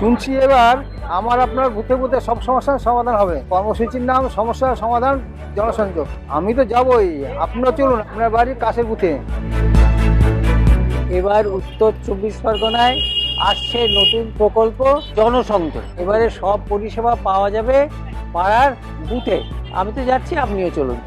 শুনছি এবার আমার আপনার বুথে বুথে সব সমস্যার সমাধান হবে। কর্মসূচির নাম সমস্যার সমাধান জনসংযোগ। আমি তো যাবই। আপনারা চলুন আপনার বাড়ির কাছের বুথে এবার উত্তর চব্বিশ পরগনায় আসছে নতুন প্রকল্প জনসংযোগ। এবারে সব পরিষেবা পাওয়া যাবে পাড়ার বুথে আমি তো যাচ্ছি, আপনিও চলুন।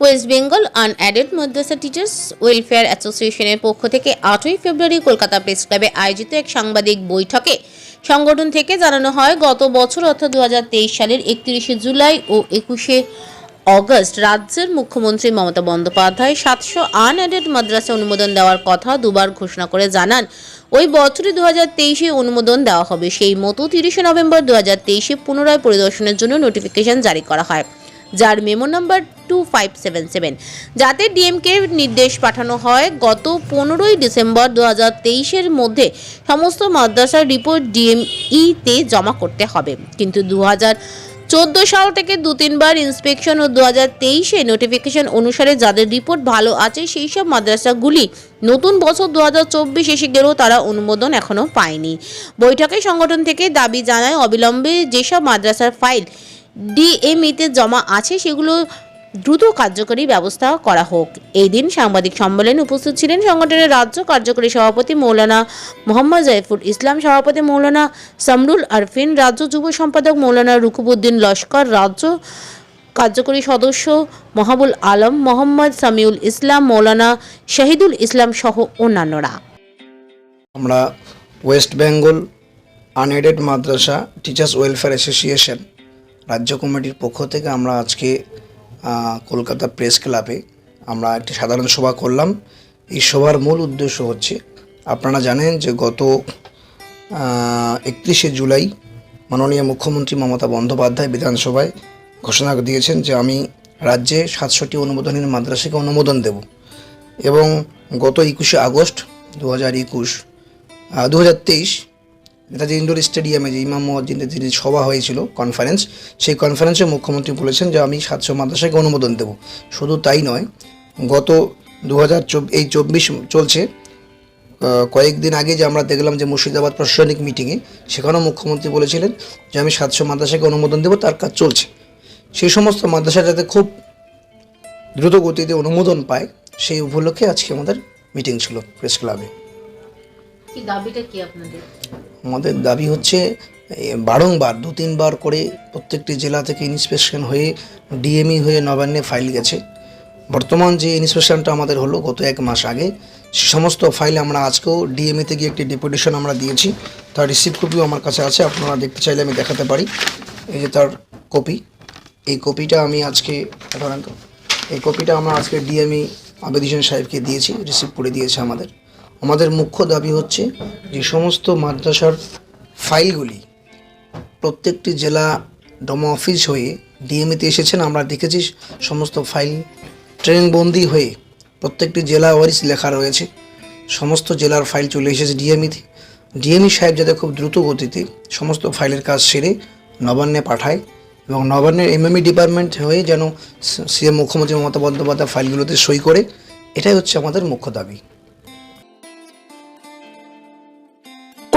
West Bengal unaided madrasa teachers welfare অ্যাসোসিয়েশনের পক্ষ থেকে আটই ফেব্রুয়ারি কলকাতা প্রেস ক্লাবে আয়োজিত এক সাংবাদিক বৈঠকে সংগঠন থেকে জানানো হয়, গত বছর অর্থাৎ দুহাজার তেইশ সালের একত্রিশে জুলাই ও একুশে অগস্ট রাজ্যের মুখ্যমন্ত্রী মমতা বন্দ্যোপাধ্যায় সাতশো আনঅ্যাডেড মাদ্রাসা অনুমোদন দেওয়ার কথা দুবার ঘোষণা করে জানান। ওই বছরই দু হাজার অনুমোদন দেওয়া হবে। সেই মতো তিরিশে নভেম্বর দু হাজার পুনরায় পরিদর্শনের জন্য নোটিফিকেশন জারি করা হয়। যার memo number two five seven seven যাতে ডিএমকে নির্দেশ পাঠানো হয়, গত পনেরোই ডিসেম্বর দু হাজার তেইশের মধ্যে সমস্ত মাদ্রাসার রিপোর্ট ডিএমইতে জমা করতে হবে। কিন্তু দু হাজার চোদ্দ সাল থেকে দু তিনবার ইন্সপেকশন ও দু হাজার তেইশে নোটিফিকেশন অনুসারে যাদের রিপোর্ট ভালো আছে, সেই সব মাদ্রাসাগুলি নতুন বছর দু হাজার চব্বিশ এসে গেলেও তারা অনুমোদন এখনও পায়নি। বৈঠকে সংগঠন থেকে দাবি জানায় অবিলম্বে যেসব মাদ্রাসার ফাইল ডিএমইতে জমা আছে, সেগুলো দ্রুত কার্যকরী ব্যবস্থা করা হোক। এই দিন সাংবাদিক সম্মেলনে উপস্থিত ছিলেন সংগঠনের রাজ্য কার্যকরী সভাপতি মৌলানা মোহাম্মদ জাইফুল ইসলাম, সভাপতি মৌলানা সামরুল আরফিন, রাজ্য যুব সম্পাদক মৌলানা রুকুবুদ্দিন লস্কর, রাজ্য কার্যকরী সদস্য মহাবুল আলম, মোহাম্মদ সামিউল ইসলাম, মৌলানা শাহিদুল ইসলাম সহ অন্যান্যরা। আমরা West Bengal unaided madrasa teachers welfare association রাজ্য কমিটির পক্ষ থেকে আমরা আজকে কলকাতা প্রেস ক্লাবে আমরা একটি সাধারণ সভা করলাম। এই সভার মূল উদ্দেশ্য হচ্ছে, আপনারা জানেন যে গত একত্রিশে জুলাই মাননীয় মুখ্যমন্ত্রী মমতা বন্দ্যোপাধ্যায় বিধানসভায় ঘোষণা দিয়েছেন যে আমি রাজ্যে সাতশোটি অনুমোদনের মাদ্রাসাকে অনুমোদন দেব। এবং গত একুশে আগস্ট দু হাজার একুশ দু হাজার তেইশ নেতাজি ইন্ডোর স্টেডিয়ামে যে ইমাম মসজিদে যে সভা হয়েছিল কনফারেন্স সেই কনফারেন্সে মুখ্যমন্ত্রী বলেছেন যে আমি সাতশো মাদ্রাসাকে অনুমোদন দেব। শুধু তাই নয়, গত দু হাজার এই চব্বিশ চলছে। কয়েকদিন আগে যে আমরা দেখলাম যে মুর্শিদাবাদ প্রশাসনিক মিটিংয়ে সেখানেও মুখ্যমন্ত্রী বলেছিলেন যে আমি সাতশো মাদ্রাসাকে অনুমোদন দেবো, তার কাজ চলছে। সেই সমস্ত মাদ্রাসা যাতে খুব দ্রুত গতিতে অনুমোদন পায়, সেই উপলক্ষে আজকে আমাদের মিটিং ছিল প্রেস ক্লাবে দাবিটা কি আপনাদের? আমাদের দাবি হচ্ছে বারংবার, দু তিনবার করে প্রত্যেকটি জেলা থেকে ইন্সপেকশন হয়ে ডিএমই হয়ে নবান্নে ফাইল গেছে। বর্তমান যে ইন্সপেকশনটা আমাদের হলো গত এক মাস আগে, সে সমস্ত ফাইল আমরা আজকেও ডিএমইতে গিয়ে একটি ডেপুটেশন আমরা দিয়েছি। তার রিসিপ্ট কপিও আমার কাছে আছে, আপনারা দেখতে চাইলে আমি দেখাতে পারি। এই যে তার কপি, এই কপিটা আমি আজকে এই কপিটা আমরা আজকে ডিএমই আবেদিশন সাহেবকে দিয়েছি রিসিভ করে দিয়েছে আমাদের। আমাদের মুখ্য দাবি হচ্ছে যে সমস্ত মাদ্রাসার ফাইলগুলি প্রত্যেকটি জেলা ডোমা অফিস হয়ে ডিএমইতে এসেছেন। আমরা দেখেছি সমস্ত ফাইল ট্রেনবন্দি হয়ে প্রত্যেকটি জেলা ওয়ারিস লেখা রয়েছে। সমস্ত জেলার ফাইল চলে এসেছে ডিএমইতে। ডিএমই সাহেব যাতে খুব দ্রুত গতিতে সমস্ত ফাইলের কাজ সেরে নবান্নে পাঠায় এবং নবান্নের এমএমই ডিপার্টমেন্ট হয়ে যেন সিএম মুখ্যমন্ত্রী মমতা বন্দ্যোপাধ্যায় ফাইলগুলোতে সই করে, এটাই হচ্ছে আমাদের মুখ্য দাবি।